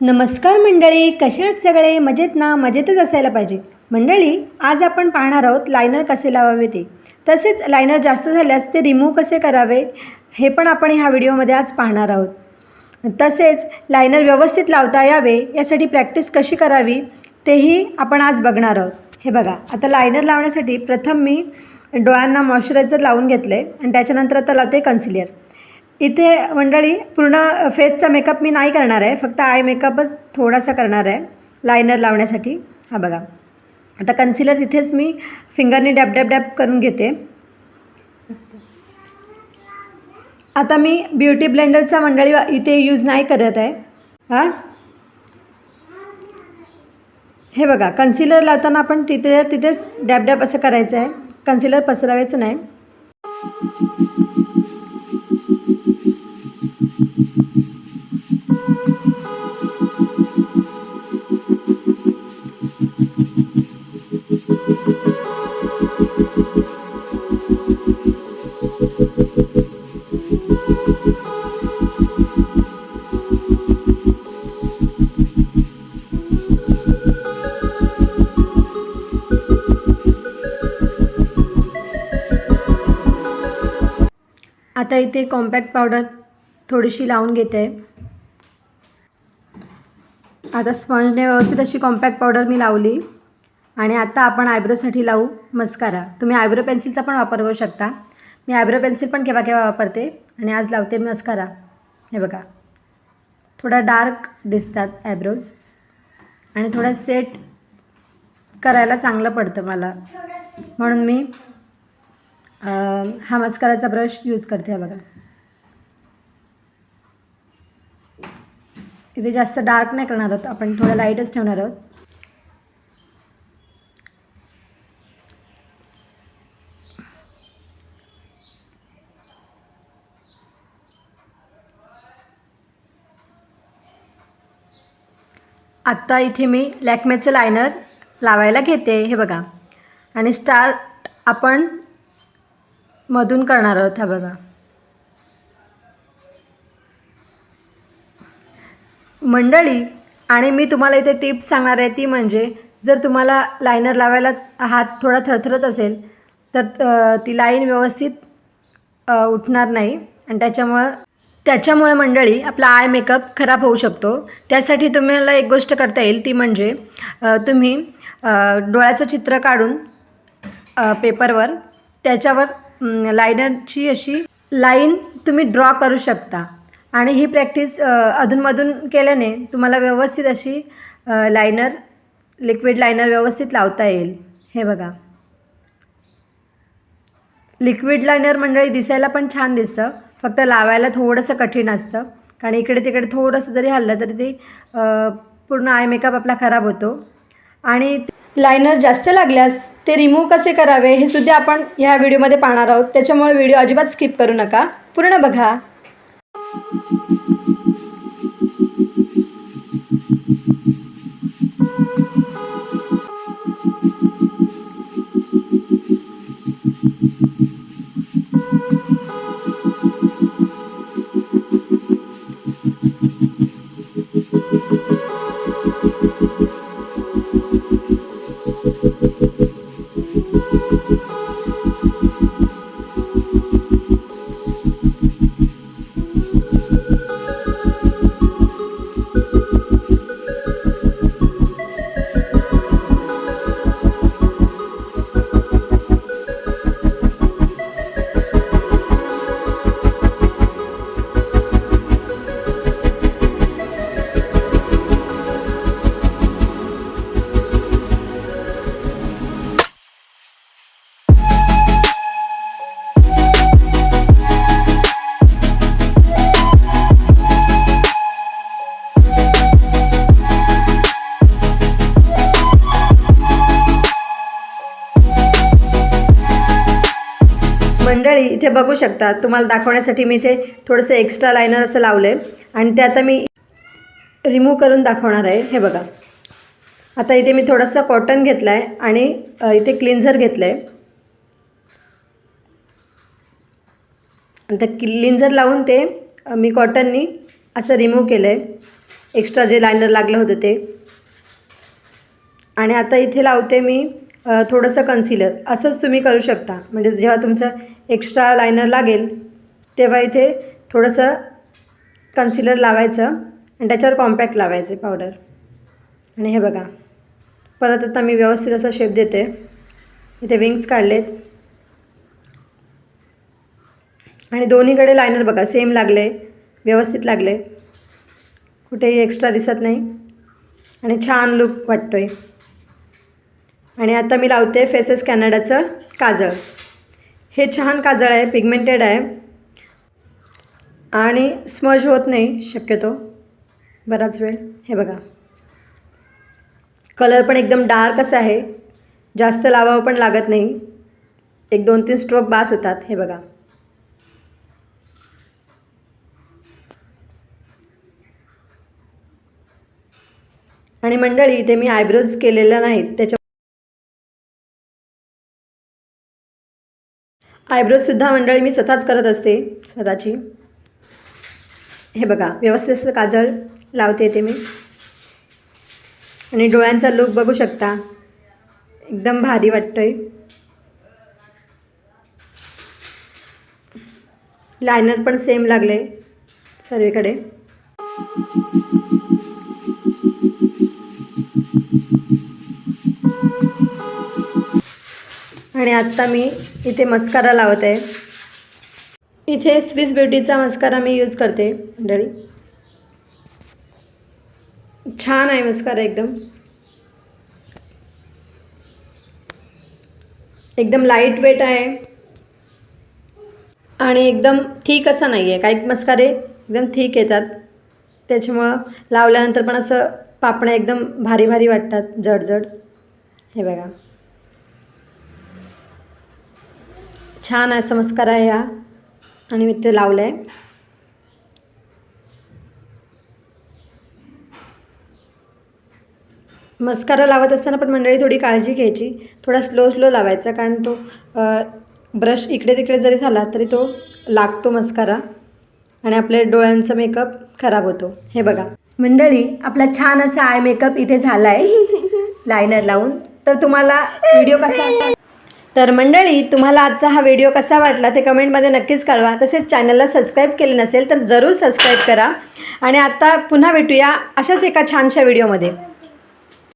नमस्कार मंडळी कशा आहेत सगळे? मजेत ना? मजेतच असायला पाहिजे. मंडळी आज आपण पाहणार आहोत लायनर कसे लावावे ते तसेच लायनर जास्त झाल्यास ते रिमूव्ह कसे करावे हे पण आपण ह्या व्हिडिओमध्ये आज पाहणार आहोत. तसेच लायनर व्यवस्थित लावता यावे यासाठी प्रॅक्टिस कशी करावी तेही आपण आज बघणार आहोत. हे बघा आता लायनर लावण्यासाठी प्रथम मी डोळ्यांना मॉइश्चरायझर लावून घेतलं आहे आणि त्याच्यानंतर आता लावते कन्सिलर इथे मंडळी पूर्ण फेसचा मेकअप मी नाही करणार आहे. फक्त आय मेकअपच थोडासा करणार आहे. लायनर लावण्यासाठी. हा बघा. आता कन्सिलर तिथेच मी फिंगरनी डॅब डॅब डॅप करून घेते. आता मी ब्युटी ब्लेंडरचा मंडळी इथे यूज नाही करत आहे. हां? हे बघा कन्सिलर लावताना आपण तिथे तिथेच डॅब डॅप असं करायचं आहे. कन्सिलर पसरावायचं नाही. आता इथे कॉम्पॅक्ट पावडर थोडीशी लावून घेते. आता स्पंजने व्यवस्थित अशी कॉम्पॅक्ट पावडर मी लावली. आणि आता आपण आयब्रोसाठी लावू मस्कारा. तुम्ही आयब्रो पेन्सिलचा पण वापर करू शकता. मी आयब्रो पेन्सिल पण केव्हा केव्हा वापरते. आणि आज लावते मस्कारा. हे बघा. थोडा डार्क दिसतात आयब्रोज. आणि थोडा सेट करायला चांगलं पडतं मला. म्हणून मी हा मस्काराचा ब्रश यूज करते हा बघा. इथे जास्त डार्क नाही करणार आहोत आपण थोडं लाईटच ठेवणार आहोत. आत्ता इथे मी लॅकमेचं लायनर लावायला घेते हे बघा. आणि स्टार्ट आपण मधून करणार आहोत हा बघा. मंडळी आणि मी तुम्हाला इथे टिप्स सांगणार आहे ती म्हणजे जर तुम्हाला लायनर लावायला हात थोडा थरथरत असेल तर ती लाईन व्यवस्थित उठणार नाही. आणि त्याच्यामुळं त्याच्यामुळे मंडळी आपला आय मेकअप खराब होऊ शकतो. त्यासाठी तुम्हाला एक गोष्ट करता येईल ती म्हणजे तुम्ही डोळ्याचं चित्र काढून पेपरवर त्याच्यावर लायनरची अशी लाईन तुम्ही ड्रॉ करू शकता. आणि ही प्रॅक्टिस अधूनमधून केल्याने तुम्हाला व्यवस्थित अशी लायनर लिक्विड लायनर व्यवस्थित लावता येईल. हे बघा. लिक्विड लायनर मंडळी दिसायला पण छान दिसतं. फक्त लावायला थोडंसं कठीण असतं. कारण इकडे तिकडे थोडंसं जरी हल्लं तरी ते पूर्ण आय मेकअप आपला खराब होतो. आणि लायनर जास्त लागल्यास ते रिमूव्ह कसे करावे हे सुद्धा आपण ह्या व्हिडिओमध्ये पाहणार आहोत. त्याच्यामुळे व्हिडिओ अजिबात स्किप करू नका. पूर्ण बघा. मंडळी इथे बघू शकता तुम्हाला दाखवण्यासाठी मी इथे थोडंसं एक्स्ट्रा लायनर असं लावलं आहे आणि ते आता मी रिमूव्ह करून दाखवणार आहे. हे बघा. आता इथे मी थोडंसं कॉटन घेतलं आहे आणि इथे क्लिन्झर घेतलं आहे तर क्लिन्झर लावून ते मी कॉटननी असं रिमूव्ह केलं आहे एक्स्ट्रा जे लायनर लागलं होतं ते. आणि आता इथे लावते मी थोडंसं कन्सिलर असंच तुम्ही करू शकता. म्हणजे जेव्हा तुमचं एक्स्ट्रा लायनर लागेल तेव्हा इथे थोडंसं कन्सिलर लावायचं आणि त्याच्यावर कॉम्पॅक्ट लावायचे पावडर आणि हे बघा. परत आता मी व्यवस्थित असा शेप देते. इथे विंग्स काढलेत. आणि दोन्हीकडे लायनर बघा. सेम लागले. व्यवस्थित लागले. कुठेही एक्स्ट्रा दिसत नाही. आणि छान लुक वाटतो आहे आणि आता मी लावते फेसेस कॅनडाचं काजळ. हे छान काजळ आहे पिगमेंटेड आहे. आणि स्मज होत नाही शक्यतो. बराच वेळ. हे बघा. कलर पण एकदम डार्क असा आहे. जास्त लावावं पण लागत नाही. एक दोन तीन स्ट्रोक बास होतात. हे बघा. आणि मंडळी इथे मी आयब्रोज केलेल्या नाहीत. त्याच्या आयब्रोजसुद्धा मंडळी मी स्वतःच करत असते स्वतःची. हे बघा व्यवस्थित असं काजळ लावते येते मी. आणि डोळ्यांचा लुक बघू शकता. एकदम भारी वाटतोय. लायनर पण सेम लागले सर्वीकडे. आणि आत्ता मी इथे मस्कारा लावत आहे. इथे स्विस ब्युटीचा मस्कारा मी यूज करते मंडळी. छान आहे मस्कारा एकदम. एकदम लाइट वेट आहे. आणि एकदम ठीक असा नाही आहे काही मस्कारे एकदम ठीक येतात. त्याच्यामुळं लावल्यानंतर पण असं पापण्या एकदम भारी भारी वाटतात जड जड. हे बघा. छान असा मस्कारा आहे हा. आणि मी ते लावलं आहे मस्कारा लावत असताना पण मंडळी थोडी काळजी घ्यायची. थोडा स्लो स्लो लावायचा कारण तो ब्रश इकडे तिकडे जरी झाला तरी तो लागतो मस्कारा. आणि आपल्या डोळ्यांचा मेकअप खराब होतो. हे बघा. मंडळी आपला छान असा आय मेकअप इथे झाला आहे लायनर लावून. तर तुम्हाला व्हिडिओ कसा तर मंडळी तुम्हाला आजचा हा व्हिडिओ कसा वाटला ते कमेंटमध्ये नक्कीच कळवा. तसेच चॅनलला सबस्क्राईब केले नसेल तर जरूर सबस्क्राईब करा. आणि आता पुन्हा भेटूया अशाच एका छानशा व्हिडिओमध्ये